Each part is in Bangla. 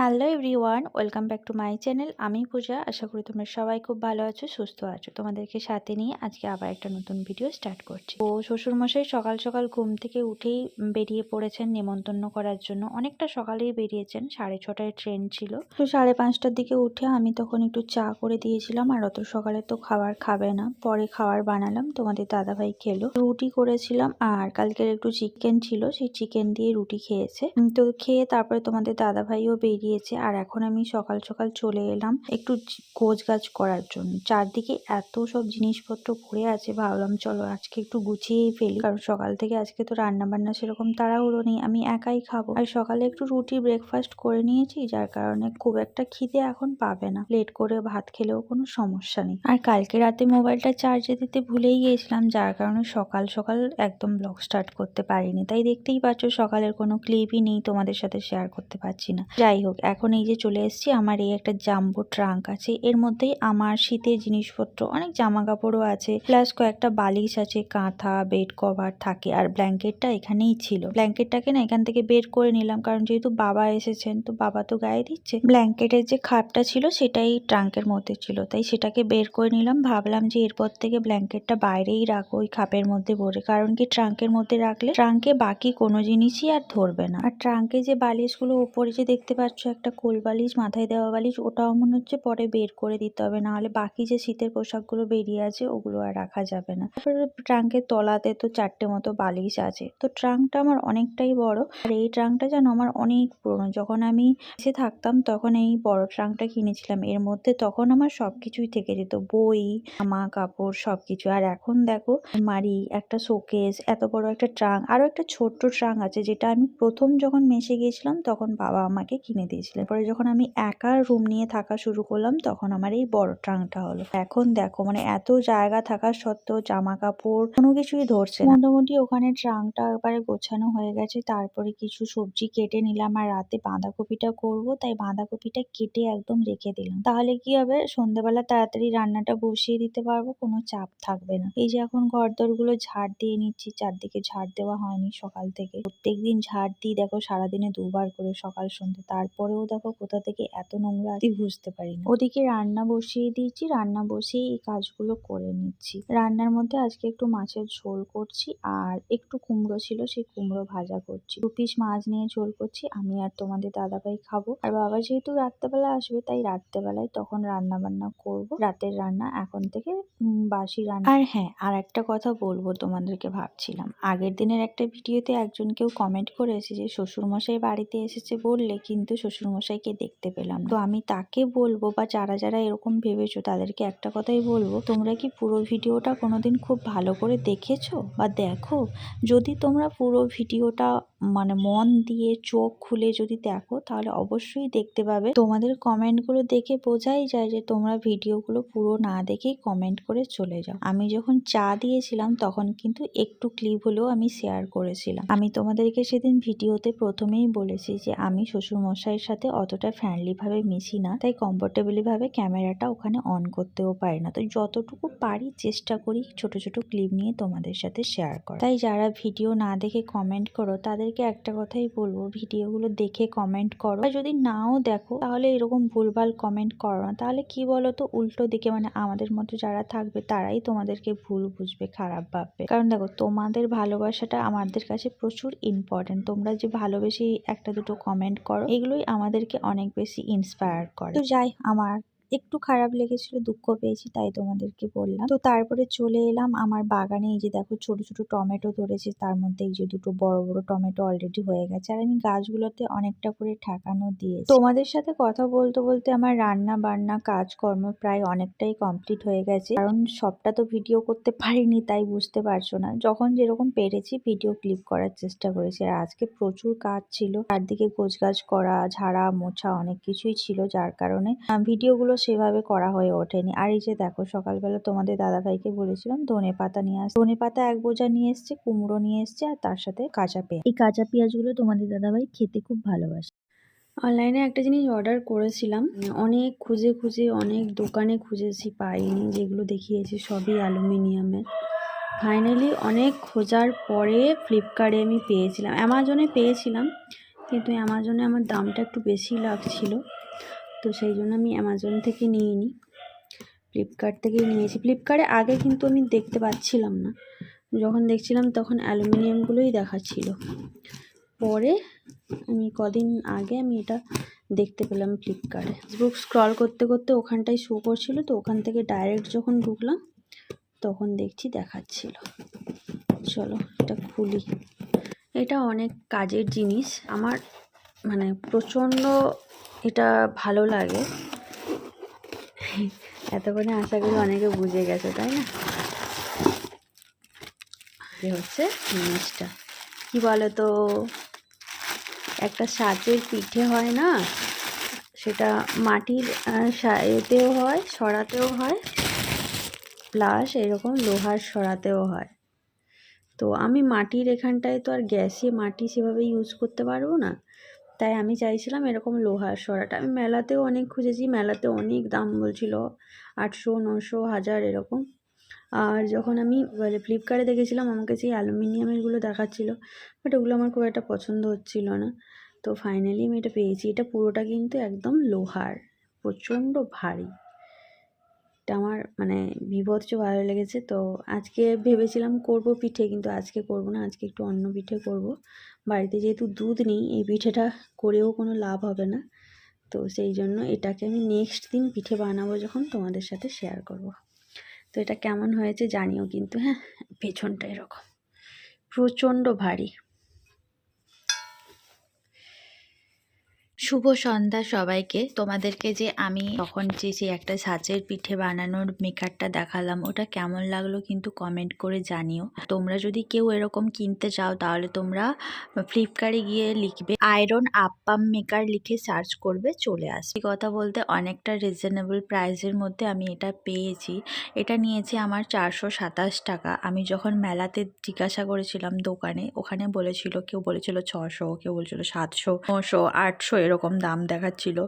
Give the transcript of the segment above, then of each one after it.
Hello everyone, welcome back to my channel. আমি পূজা, আশা করি তোমরা সবাই খুব ভালো আছো, সুস্থ আছো। তোমাদেরকে সাথে নিয়ে আজকে আবার একটা নতুন ভিডিও স্টার্ট করছি। তো শ্বশুরমশাই সকাল সকাল ঘুম থেকে উঠেই বেরিয়ে পড়েছেন নেমন্তন্ন করার জন্য। অনেকটা সকালেই বেরিয়েছেন, সাড়ে ছটায় ট্রেন ছিল। তো সাড়ে পাঁচটার দিকে উঠে আমি তখন একটু চা করে দিয়েছিলাম, আর অত সকালে তো খাবার খাবে না। পরে খাবার বানালাম, তোমাদের দাদাভাই খেলো। রুটি করেছিলাম, আর কালকের একটু চিকেন ছিল, সেই চিকেন দিয়ে রুটি খেয়েছে। তো খেয়ে তারপরে তোমাদের দাদাভাইও বেরিয়েছে আর এখন আমি সকাল সকাল চলে এলাম একটু গোছ গাছ করার জন্য। চারদিকে এত সব জিনিসপত্র পড়ে আছে, ভাবলাম চলো আজকে একটু গুছিয়েই ফেলি। কারণ সকাল থেকে আজকে তো রান্না বান্না সেরকম তাড়াহুড়ো নেই, আমি একাই খাব। আর সকালে একটু রুটি ব্রেকফাস্ট করে নিয়েছি, যার কারণে খুব একটা খিদে এখন পাবে না। লেট করে ভাত খেলেও কোনো সমস্যা নেই। আর কালকে রাতে মোবাইলটা চার্জে দিতে ভুলেই গিয়েছিলাম, যার কারণে সকাল সকাল একদম ব্লগ স্টার্ট করতে পারিনি। তাই দেখতেই পাচ্ছ সকালের কোনো ক্লিপই নেই, তোমাদের সাথে শেয়ার করতে পারছি না। যাই হোক এখন এই যে চলে এসেছি, আমার এই একটা জাম্বো ট্রাঙ্ক আছে। এর মধ্যেই আমার শীতের জিনিসপত্র, অনেক জামা কাপড়ও আছে। প্লাস কয়েকটা বালিশ আছে, কাঁথা, বেড কভার থাকে আর ব্ল্যাঙ্কেটটা এখানেই ছিল। ব্ল্যাঙ্কেটটাকে না এখান থেকে বের করে নিলাম, কারণ যেহেতু বাবা এসেছেন, তো বাবা তো গায়ে দিচ্ছে। ব্ল্যাঙ্কেটের যে খাপটা ছিল, সেটাই ট্রাঙ্কের মধ্যে ছিল, তাই সেটাকে বের করে নিলাম। ভাবলাম যে এরপর থেকে ব্ল্যাঙ্কেটটা বাইরেই রাখো ওই খাপের মধ্যে ভরে, কারণ কি ট্রাঙ্কের মধ্যে রাখলে ট্রাঙ্কে বাকি কোনো জিনিসই আর ধরবে না। আর ট্রাঙ্কে যে বালিশগুলো উপরে যে দেখতে পাচ্ছ একটা কোল বালিশ, মাথায় দেওয়া বালিশ, ওটাও মনে হচ্ছে পরে বের করে দিতে হবে। নাহলে বাকি যে শীতের পোশাকগুলো বেরিয়ে আছে, ওগুলো আর রাখা যাবে না। তারপরে ট্রাঙ্কের তলাতে তো চারটে মতো বালিশ আছে। তো ট্রাঙ্কটা আমার অনেকটাই বড়। আর এই ট্রাঙ্কটা যেন আমার অনেক পুরনো। যখন আমি এসে থাকতাম, তখন এই বড় ট্রাঙ্কটা কিনেছিলাম। এর মধ্যে তখন আমার সব কিছুই থেকে যেত। বই জামা কাপড় সব কিছু আর এখন দেখো মারি একটা শোকেস, এত বড় একটা ট্রাঙ্ক। আরও একটা ছোট্ট ট্রাঙ্ক আছে, যেটা আমি প্রথম যখন মেশে গিয়েছিলাম, তখন বাবা আমাকে কিনে দিয়েছিলেন। পরে যখন আমি একা রুম নিয়ে থাকা শুরু করলাম, তখন আমার এই বড় ট্রাঙ্কটা হলো। এখন দেখো মানে এত জায়গা থাকা সত্ত্বেও জামা কাপড় কোনো কিছুই ধরছে মোটামুটি ওখানে ট্রাঙ্কটা একবারে গোছানো হয়ে গেছে। তারপরে কিছু সবজি কেটে নিলাম আর রাতে বাঁধাকপিটা করব। তাই বাঁধাকপিটা কেটে একদম রেখে দিলাম। তাহলে কি হবে? সন্ধ্যেবেলা তাড়াতাড়ি রান্নাটা বসিয়ে দিতে পারব, কোনো চাপ থাকবে না। এই যে এখন ঘরদোরগুলো ঝাড় দিয়ে নিচ্ছি, চারদিকে ঝাড় দেওয়া হয়নি সকাল থেকে। প্রত্যেকদিন ঝাড় দিই, দেখো সারাদিনে দুবার করে সকাল সন্ধ্যে। তারপরেও দেখো কোথা থেকে এত নোংরা আছে বুঝতে পারি না ওদিকে রান্না বসিয়ে দিয়েছি রান্না বসিয়ে এই কাজগুলো করে নিচ্ছি। রান্নার মধ্যে আজকে একটু মাছের ঝোল করছি আর একটু কুমড়ো ছিল সেই কুমড়ো ভাজা করছি। দু পিস মাছ নিয়ে ঝোল করছি আমি আর তোমাদের দাদাভাই খাব। আর বাবা যেহেতু রাত্রেবেলা আসবে তাই রাত্রেবেলায় তখন রান্না বান্না করব। রাতের রান্না এখন থেকে বাসি রান্না। আর হ্যাঁ আর একটা কথা বলব তোমাদেরকে ভাবছিলাম। আগের দিনের একটা ভিডিওতে একজন কেউ কমেন্ট করেছে যে শ্বশুরমশাই বাড়িতে এসেছে বললে কিন্তু শ্বশুরমশাইকে দেখতে পেলাম। তো আমি তাকে বলব বা যারা যারা এরকম ভেবেছো তাদেরকে একটা কথাই বলব, তোমরা কি পুরো ভিডিওটা কোনোদিন খুব ভালো করে দেখেছ? বা দেখো? যদি তোমরা পুরো ভিডিওটা মানে মন দিয়ে চোখ খুলে যদি দেখো, তাহলে অবশ্যই দেখতে পাবে। তোমাদের কমেন্টগুলো দেখে বোঝাই যায় যে তোমরা ভিডিওগুলো পুরো না দেখেই কমেন্ট করে চলে যাও। আমি যখন চা দিয়েছিলাম, তখন কিন্তু একটু ক্লিপ হলেও আমি শেয়ার করেছিলাম। আমি তোমাদেরকে সেদিন ভিডিওতে প্রথমেই বলেছি যে আমি শ্বশুরমশাইয়ের সাথে অতটা ফ্রেন্ডলি ভাবে মিশি না, তাই কমফোর্টেবলিভাবে ক্যামেরাটা ওখানে অন করতেও পারি না। তো যতটুকু পারি চেষ্টা করি ছোট ছোট ক্লিপ নিয়ে তোমাদের সাথে শেয়ার করা তাই যারা ভিডিও না দেখে কমেন্ট করো তাদেরকে একটা কথাই বলব, ভিডিওগুলো দেখে কমেন্ট করো। যদি নাও দেখো, তাহলে এরকম ভুলভাল কমেন্ট করো না। তাহলে কি বলো তো উল্টো দিকে মানে আমাদের মতো যারা থাকবে, তারাই তোমাদেরকে ভুল বুঝবে, খারাপ ভাববে। কারণ দেখো, তোমাদের ভালোবাসাটা আমাদের কাছে প্রচুর ইম্পর্টেন্ট তোমরা যে ভালোবেসে একটা দুটো কমেন্ট করো, এগুলোই আমাদেরকে অনেক বেশি ইন্সপায়ার করে। তো যাই, আমার একটু খারাপ লেগেছিল, দুঃখ পেয়েছি তাই তোমাদেরকে বললাম। তো তারপরে চলে এলাম আমার বাগানে, এই যে দেখো ছোট ছোট টমেটো ধরেছে, তার মধ্যে এই যে দুটো বড় বড় টমেটো অলরেডি হয়ে গেছে। আর আমি গাছগুলোতে অনেকটা করে ঠেকানো দিয়েছি। তোমাদের সাথে কথা বলতে বলতে আমার রান্না বান্না কাজকর্ম প্রায় অনেকটাই কমপ্লিট হয়ে গেছে। কারণ সবটা তো ভিডিও করতে পারিনি, তাই বুঝতে পারছ না। যখন যেরকম পেরেছি ভিডিও ক্লিপ করার চেষ্টা করেছি। আর আজকে প্রচুর কাজ ছিল। চারদিকে গোছগাছ করা, ঝাড়া, মোছা অনেক কিছুই ছিল, যার কারণে ভিডিওগুলো সেভাবে করা হয়ে ওঠেনি। আর এই যে দেখো, সকালবেলা তোমাদের দাদাভাইকে বলেছিলাম, ধনে পাতা নিয়ে আসতে ধনে পাতা এক বোঝা নিয়ে এসছে, কুমড়ো নিয়ে এসছে, আর তার সাথে কাঁচা পেঁয়াজ। এই কাঁচা পেঁয়াজগুলো তোমাদের দাদাভাই খেতে খুব ভালোবাসে। অনলাইনে একটা জিনিস অর্ডার করেছিলাম, অনেক খুঁজে খুঁজে, অনেক দোকানে খুঁজেছি, পাইনি, যেগুলো দেখিয়েছি সবই অ্যালুমিনিয়ামের। ফাইনালি অনেক খোঁজার পরে ফ্লিপকার্টে আমি পেয়েছিলাম। অ্যামাজনে পেয়েছিলাম, কিন্তু অ্যামাজনে আমার দামটা একটু বেশি লাগছিল। তো সেই জন্য আমি অ্যামাজন থেকে নিয়ে নিই ফ্লিপকার্ট থেকেই নিয়েছি। ফ্লিপকার্টে আগে কিন্তু আমি দেখতে পাচ্ছিলাম না। যখন দেখছিলাম তখন অ্যালুমিনিয়ামগুলোই দেখাচ্ছিল। পরে আমি কদিন আগে আমি এটা দেখতে পেলাম ফ্লিপকার্টে ফেসবুক স্ক্রল করতে করতে ওখানটায় শো করছিল তো ওখান থেকে ডাইরেক্ট যখন ঢুকলাম তখন দেখছি দেখাচ্ছিল। চলো এটা খুলি। এটা অনেক কাজের জিনিস। আমার মানে প্রচণ্ড এটা ভালো লাগে। এতক্ষণে আশা করি অনেকে বুঝে গেছে, তাই না? এ হচ্ছে জিনিসটা। কি বলো তো একটা সাঁচের পিঠে হয় না? সেটা মাটির এতেও হয়, সরাতেও হয় প্লাস এরকম লোহার সরাতেও হয়। তো আমি মাটির এখানটায় তো আর গ্যাসে মাটি সেভাবে ইউজ করতে পারব না। তাই আমি চাইছিলাম এরকম লোহার সরাটা। আমি মেলাতেও অনেক খুঁজেছি, মেলাতে অনেক দাম বলছিল, আটশো নশো হাজার এরকম। আর যখন আমি মানে ফ্লিপকার্টে দেখেছিলাম, আমাকে সেই অ্যালুমিনিয়ামেরগুলো দেখাচ্ছিলো, বাট ওগুলো আমার খুব একটা পছন্দ হচ্ছিল না। তো ফাইনালি আমি এটা পেয়েছি। এটা পুরোটা কিন্তু একদম লোহার, প্রচণ্ড ভারী। এটা আমার মানে বিভৎস ভালো লেগেছে। তো আজকে ভেবেছিলাম করব পিঠে, কিন্তু আজকে করব না, আজকে একটু অন্য পিঠে করব। বাড়িতে যেহেতু দুধ নেই, এই পিঠেটা করেও কোনো লাভ হবে না। তো সেই জন্য এটাকে আমি নেক্সট দিন পিঠে বানাবো যখন তোমাদের সাথে শেয়ার করব। তো এটা কেমন হয়েছে জানিও কিন্তু হ্যাঁ পেছনটা এরকম। প্রচণ্ড ভারী। শুভ সন্ধ্যা সবাইকে। তোমাদেরকে যে আমি তখন যে যে একটা সাজের পিঠে বানানোর মেকারটা দেখালাম, ওটা কেমন লাগল কিন্তু কমেন্ট করে জানিও। তোমরা যদি কেউ এরকম কিনতে চাও, তাহলে তোমরা ফ্লিপকার্টে গিয়ে লিখবে আয়রন আপ্পাম মেকার লিখে সার্চ করবে, চলে আসবে। কথা বলতে অনেকটা রিজনেবল প্রাইসের মধ্যে আমি এটা পেয়েছি। এটা নিয়েছে আমার চারশো সাতাশ টাকা। আমি যখন মেলাতে জিজ্ঞাসা করেছিলাম দোকানে, ওখানে বলেছিল, কেউ বলেছিল ছশো, কেউ বলেছিল সাতশো, নশো, আটশো এরকম দাম দেখাচ্ছিল।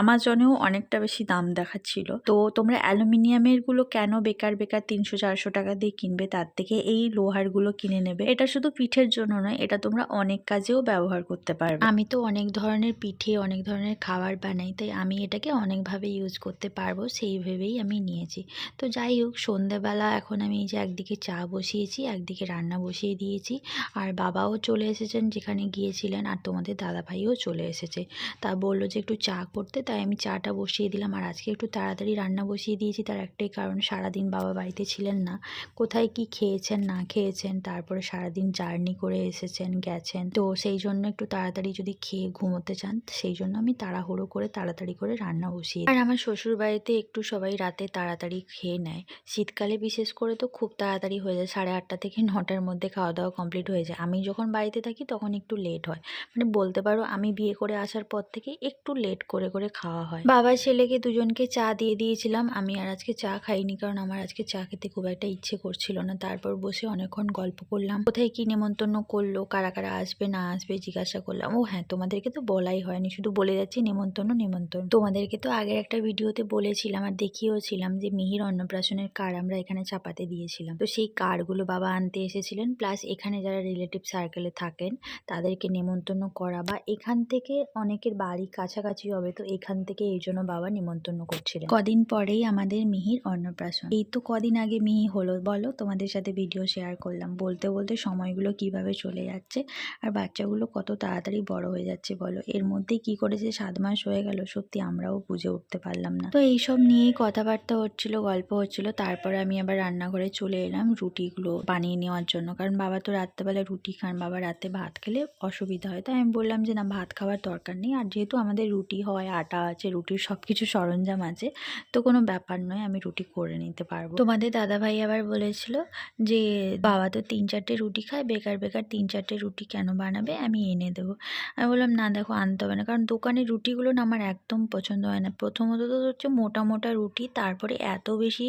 আমাজনেও অনেকটা বেশি দাম দেখাচ্ছিল। তো তোমরা অ্যালুমিনিয়ামেরগুলো কেন বেকার বেকার তিনশো চারশো টাকা দিয়ে কিনবে, তার থেকে এই লোহারগুলো কিনে নেবে। এটা শুধু পিঠের জন্য নয়, এটা তোমরা অনেক কাজেও ব্যবহার করতে পারবে। আমি তো অনেক ধরনের পিঠে, অনেক ধরনের খাবার বানাই, তাই আমি এটাকে অনেকভাবে ইউজ করতে পারব, সেই ভেবেই আমি নিয়েছি। তো যাই হোক, সন্ধেবেলা এখন আমি এই যে একদিকে চা বসিয়েছি, একদিকে রান্না বসিয়ে দিয়েছি। আর বাবাও চলে এসেছেন যেখানে গিয়েছিলেন, আর তোমাদের দাদা ভাইও চলে এসেছে। তা বলল যে একটু চা করতে, তাই আমি চাটা বসিয়ে দিলাম। আর আজকে একটু তাড়াতাড়ি রান্না বসিয়ে দিয়েছি তার একটাই কারণ, সারাদিন বাবা বাড়িতে ছিলেন না। কোথায় কি খেয়েছেন, না খেয়েছেন, তারপরে সারাদিন জার্নি করে এসেছেন, গেছেন। তো সেই জন্য একটু তাড়াতাড়ি যদি খেয়ে ঘুমোতে চান, সেই জন্য আমি তাড়াহুড়ো করে তাড়াতাড়ি করে রান্না বসিয়ে আর আমার শ্বশুর বাড়িতে একটু সবাই রাতে তাড়াতাড়ি খেয়ে নেয়। শীতকালে বিশেষ করে তো খুব তাড়াতাড়ি হয়ে যায়, সাড়ে আটটা থেকে নটার মধ্যে খাওয়া দাওয়া কমপ্লিট হয়ে যায়। আমি যখন বাড়িতে থাকি তখন একটু লেট হয়। মানে বলতে পারো, আমি বিয়ে করে আসার পর থেকে একটু লেট করে করে খাওয়া হয়। বাবা, ছেলেকে দুজনকে চা দিয়ে দিয়েছিলাম। আমি আর আজকে চা খাইনি কারণ আমার আজকে চা খেতে খুব একটা ইচ্ছে করছিল না। তারপর বসে অনেকক্ষণ গল্প করলাম। কোথায় কি নেমন্তন্ন করল, কারা কারা আসবে, না আসবে জিজ্ঞাসা করলাম। ও হ্যাঁ তোমাদেরকে তো বলাই হয়নি। শুধু বলে যাচ্ছি নেমন্তন্ন নেমন্তন্ন তোমাদেরকে তো আগের একটা ভিডিওতে বলেছিলাম আর দেখিয়েওছিলাম যে মিহির অন্নপ্রাশনের কার আমরা এখানে চাপাতে দিয়েছিলাম। তো সেই কারগুলো বাবা আনতে এসেছিলেন। প্লাস এখানে যারা রিলেটিভ সার্কেলে থাকেন, তাদেরকে নেমন্তন্ন করা বা এখান থেকে অনেকের বাড়ি কাছাকাছি হবে, তো এখান থেকে এই জন্য বাবা নেমন্তন্ন করছিলেন। কদিন পরেই আমাদের মিহির অন্নপ্রাশন। এই তো কদিন আগে মিহি হলো, বলো তোমাদের সাথে ভিডিও শেয়ার করলাম। বলতে বলতে সময়গুলো কীভাবে চলে যাচ্ছে আর বাচ্চাগুলো কত তাড়াতাড়ি বড় হয়ে যাচ্ছে বলো। এর মধ্যে কি করেছে সাত মাস হয়ে গেল, সত্যি আমরাও বুঝে উঠতে পারলাম না। তো এইসব নিয়েই কথাবার্তা হচ্ছিল, গল্প হচ্ছিল। তারপরে আমি আবার রান্নাঘরে চলে এলাম রুটিগুলো বানিয়ে নেওয়ার জন্য। কারণ বাবা তো রাত্রেবেলা রুটি খান, বাবা রাতে ভাত খেলে অসুবিধা হয়। তাই আমি বললাম যে, না, ভাত খাওয়ার দরকার নেই। আর যেহেতু আমাদের রুটি হয়, আটা আছে, রুটির সব কিছু সরঞ্জাম আছে, তো কোনো ব্যাপার নয়, আমি রুটি করে নিতে পারব। তোমাদের দাদা ভাই আবার বলেছিল যে, বাবা তো তিন চারটে রুটি খায়, বেকার বেকার তিন চারটে রুটি কেন বানাবে? আমি এনে দেবো। আমি বললাম, না দেখো, আনতে হবে না। কারণ দোকানের রুটিগুলো না আমার একদম পছন্দ হয় না। প্রথমত তো হচ্ছে মোটা মোটা রুটি, তারপরে এত বেশি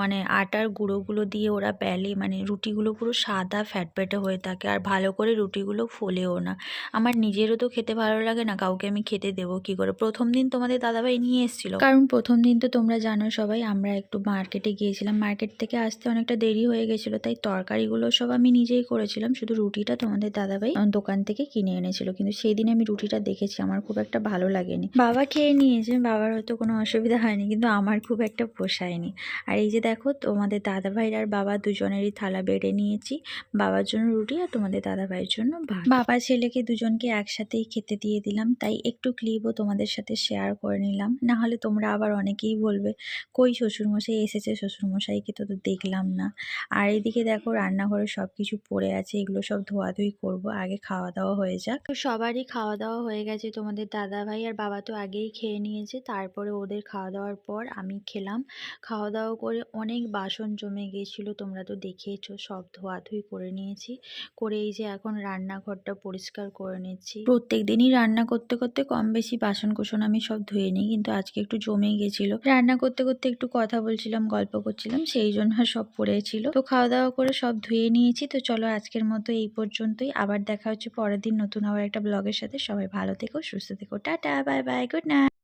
মানে আটার গুঁড়োগুলো দিয়ে ওরা বেলে মানে রুটিগুলো পুরো সাদা ফ্যাটফ্যাটে হয়ে থাকে, আর ভালো করে রুটিগুলো ফোলেও না। আমার নিজেরও তো খেতে ভালো লাগে না কাউকে আমি খেতে দেবো কি করে? প্রথম দিন তোমাদের দাদাভাই নিয়ে এসেছিল। কারণ প্রথম দিন তো তোমরা জানো সবাই, আমরা একটু মার্কেটে গিয়েছিলাম। মার্কেট থেকে আসতে অনেকটা দেরি হয়ে গেছিল, তাই তরকারিগুলো সব আমি নিজেই করেছিলাম। শুধু রুটিটা তোমাদের দাদাভাই দোকান থেকে কিনে এনেছিল। কিন্তু সেই দিন আমি রুটিটা দেখেছি, আমার খুব একটা ভালো লাগেনি। বাবা খেয়ে নিয়েছে, বাবার হয়তো কোনো অসুবিধা হয়নি, কিন্তু আমার খুব একটা পোষায়নি। আর এই যে দেখো, তোমাদের দাদাভাইর আর বাবা দুজনেরই থালা বেড়ে নিয়েছি। বাবার জন্য রুটি আর তোমাদের দাদাভাইয়ের জন্য বাবা ছেলেকে দুজনকে একসাথেই খেতে দিয়ে দিলাম। তাই একটু ক্লিপও তোমাদের সাথে শেয়ার করে নিলাম। না হলে তোমরা আবার অনেকেই বলবে কই শ্বশুরমশাই এসেছে শ্বশুরমশাইকে তো তো দেখলাম না। আর এদিকে দেখো রান্নাঘরে সব কিছু পড়ে আছে এগুলো সব ধোয়াধুয়ি করব আগে খাওয়া দাওয়া হয়ে যাক। তো সবারই খাওয়া দাওয়া হয়ে গেছে তোমাদের দাদা ভাই আর বাবা তো আগেই খেয়ে নিয়েছে তারপরে ওদের খাওয়া দাওয়ার পর আমি খেলাম। খাওয়া দাওয়া করে অনেক বাসন জমে গিয়েছিল তোমরা তো দেখেইছো সব ধোয়াধুয়ি করে নিয়েছি। করে এই যে এখন রান্নাঘরটা পরিষ্কার করে নিচ্ছি। প্রত্যেক দিনই রান্না করতে করতে কম বেশি বাসন কোসন আমি সব ধুয়ে নিই, কিন্তু আজকে একটু জমে গেছিল। রান্না করতে করতে একটু কথা বলছিলাম, গল্প করছিলাম, সেই জন্য সব পড়েছিল তো খাওয়া দাওয়া করে সব ধুয়ে নিয়েছি, তো চলো আজকের মতো এই পর্যন্তই। আবার দেখা হচ্ছে পরের দিন নতুন আবার একটা ব্লগের সাথে। সবাই ভালো থেকো, সুস্থ থেকো। Tata bye bye good night